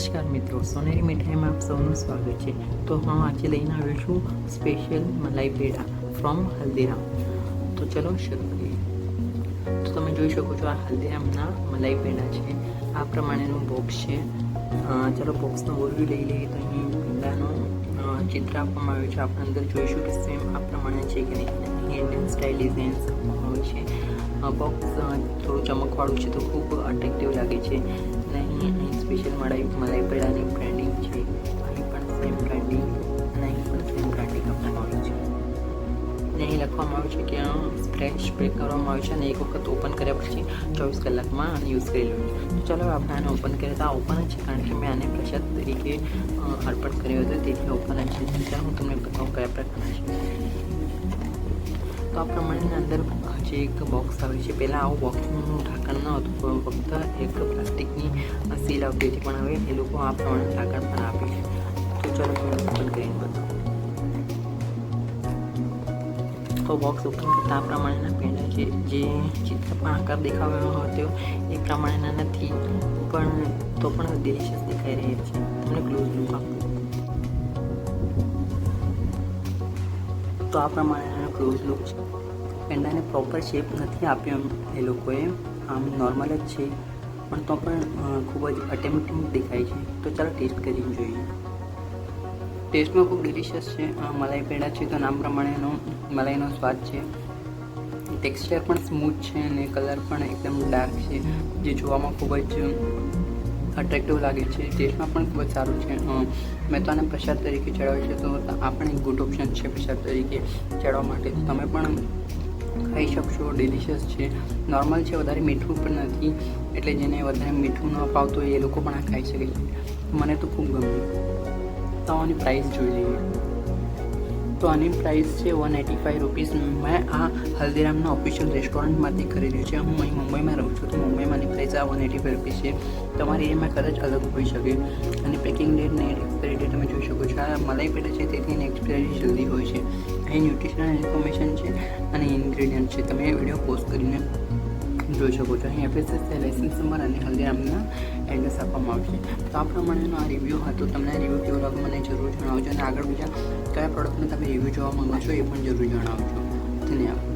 નમસ્કાર મિત્રો, સોનેરી મીઠાઈમાં આપ સૌનું સ્વાગત છે. તો હું આજે લઈને આવ્યો છું special malai peda from Haldiram. તો ચલો શરૂ કરીએ. તો તમે જોઈ શકો છો આ હલ્દીરામના મલાઈ પેડા છે. આ પ્રમાણેનું બોક્સ છે. ચલો બોક્સનો ઓરવ્યૂ લઈ લઈએ. તો અહીં પેડાનું અ, ચિત્ર આપવામાં આવ્યું છે. આપણે અંદર જોઈશું કે સેમ આ પ્રમાણે છે કે નહીં. ઇન્ડિયન સ્ટાઇલ ડિઝાઇન્સ આપવામાં આવી છે. બોક્સ થોડું ચમકવાળું છે તો ખૂબ અટ્રેક્ટિવ લાગે છે. અને અહીં સ્પેશિયલ મલાઈ મલાઈ પેડાની લખવામાં આવ્યું છે કે ફ્રેન્ચ સ્પ્રે કરવામાં આવ્યું છે અને એક વખત ઓપન કર્યા પછી ચોવીસ કલાકમાં યુઝ કરી લઉં તો ચાલો આપણે આને ઓપન કરીએ. તો આ ઓપન જ છે કારણ કે મેં આને પ્રસાદ તરીકે અર્પણ કર્યો હતો. તેથી ઓપન જ છે. ત્યાં હું તમને બતાવું કયા પ્રકારના છે. તો આ પ્રમાણેની અંદર જે એક બોક્સ આવે છે. પહેલાં આવું બોક્સનું ઢાંકણ ન હતું ફક્ત એક પ્લાસ્ટિકની સીલ આવતી હતી. પણ હવે એ લોકો આ પ્રમાણે ઢાંકણ પણ આપે છે. તો ચાલો તો બોક્સ ઓપન કરતા આ પ્રમાણેના પેંડા છે જે ચિત્ર પણ આકાર દેખાવાનો હતો, એ પ્રમાણેના નથી. પણ તો પણ ડિલિશિયસ દેખાઈ રહ્યા છે. તમને ક્લોઝ લુક આપું. તો આ પ્રમાણેના ક્લોઝ લુક છે. પેંડાને પ્રોપર શેપ નથી આપ્યો એ લોકોએ. આમ નોર્મલ જ છે. પણ તો પણ ખૂબ જ અટેમ્પટિંગ દેખાય છે. તો ચાલો ટેસ્ટ કરીને જોઈએ. ટેસ્ટમાં ખૂબ ડિલિશિયસ છે. આ મલાઈ પેડા છે તો નામ પ્રમાણેનો, મલાઈનો સ્વાદ છે. ટેક્સચર પણ સ્મૂથ છે અને કલર પણ એકદમ ડાર્ક છે, જે જોવામાં ખૂબ જ અટ્રેક્ટિવ લાગે છે. ટેસ્ટમાં પણ ખૂબ જ સારું છે. મેં તો આને પ્રસાદ તરીકે ચડાવ્યું છે, તો આ પણ એક ગુડ ઓપ્શન છે પ્રસાદ તરીકે ચડવા માટે. તમે પણ ખાઈ શકશો ડિલિશિયસ છે. નોર્મલ છે, વધારે મીઠું પણ નથી. એટલે જેને વધારે મીઠું ન ફાવતું હોય એ લોકો પણ આ ખાઈ શકે છે. મને તો ખૂબ ગમ્યું. આની પ્રાઇસ જોઈ લઈએ. તો આની પ્રાઇસ છે વન એટી ફાઇવ રૂપીસ મેં આ હલ્દીરામના ઓફિશિયલ રેસ્ટોરન્ટમાંથી ખરીદ્યું છે. હું અહીં મુંબઈમાં રહું છું, તો મુંબઈમાંની પ્રાઇસ આ વન એટી ફાઇવ રૂપીસ છે. તમારી એમાં કદાચ અલગ હોઈ શકે. અને પેકિંગ ડેટ ને એક્સપાયરી ડેટ તમે જોઈ શકો છો. આ મલાઈ પેડા છે, તેથી એની એક્સપાયરી જલ્દી હોય છે. અહીં ન્યુટ્રિશનલ ઇન્ફોર્મેશન છે અને ઇન્ગ્રેડિયન્ટ છે. તમે વીડિયો પોસ્ટ કરીને જોઈ શકો છો. અહીં એફએસએસએ લાઇસન્સ નંબર અને હલ્દીરામના એડ્રેસ આપવામાં આવશે. તો આ પ્રમાણેનો આ રિવ્યૂ હતો. તમને રિવ્યૂ કેવો લાગ્યો મને જરૂર જણાવજો. અને આગળ બીજા કયા પ્રોડક્ટનો તમે રિવ્યૂ જોવા માંગો છો એ પણ જરૂર જણાવજો. ધન્યવાદ.